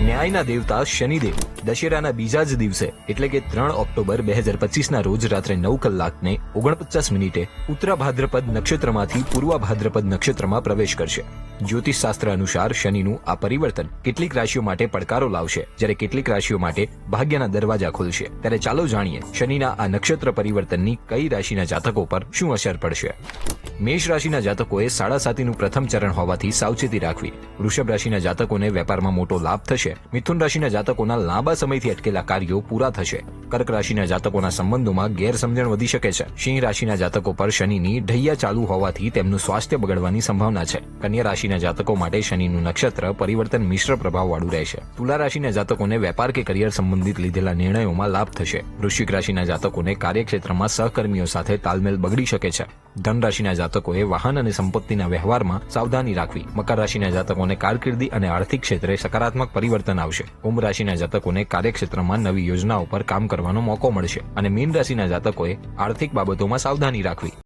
ન્યાયના દેવતા શનિદેવ. દશેરાના બીજા જ દિવસે, એટલે કે ત્રણ ઓક્ટોબર બે હજાર પચીસના રોજ રાત્રે નવ કલાકને ઓગણપચાસ મિનિટે ઉત્તરા ભાદ્રપદ નક્ષત્રમાંથી પૂર્વ ભાદ્રપદ નક્ષત્રમાં પ્રવેશ કરશે. જ્યોતિષ શાસ્ત્ર અનુસાર શનિનું આ પરિવર્તન કેટલીક રાશિઓ માટે પડકારો લાવશે. જ્યારે કેટલીક રાશિઓ માટે ભાગ્યના દરવાજા ખુલશે. ત્યારે ચાલો જાણીએ શનિના આ નક્ષત્ર પરિવર્તનની કઈ રાશિના જાતકો પર શું અસર પડશે. મેષ રાશિના જાતકોએ સાડા સાતીનું પ્રથમ ચરણ હોવાથી સાવચેતી રાખવી. વૃષભ રાશિના જાતકોને વેપારમાં મોટો લાભ થશે. મિથુન રાશિના જાતકોના લાંબા સમયથી અટકેલા કાર્યો પૂરા થશે. કર્ક રાશિના જાતકોના સંબંધોમાં ગેરસમજણ વધી શકે છે. સિંહ રાશિના જાતકો પર શનિની ઢૈયા ચાલુ હોવાથી તેમનું સ્વાસ્થ્ય બગડવાની સંભાવના છે. કન્યા રાશિના જાતકો માટે શનિનું નક્ષત્ર પરિવર્તન મિશ્ર પ્રભાવવાળું રહેશે. તુલા રાશિના જાતકોને વેપાર કે કરિયર સંબંધિત લીધેલા નિર્ણયોમાં લાભ થશે. વૃશ્ચિક રાશિના જાતકોને કાર્યક્ષેત્રમાં સહકર્મીઓ સાથે તાલમેલ બગડી શકે છે. ધન રાશિના જાતકોએ વાહન અને સંપત્તિના વ્યવહારમાં સાવધાની રાખવી. મકર રાશિના જાતકોને કારકિર્દી અને આર્થિક ક્ષેત્રે સકારાત્મક પરિવર્તન આવશે. કુંભ રાશિના જાતકોને કાર્યક્ષેત્રમાં નવી યોજનાઓ પર કામ કરવાનો મોકો મળશે અને મીન રાશિના જાતકોએ આર્થિક બાબતોમાં સાવધાની રાખવી.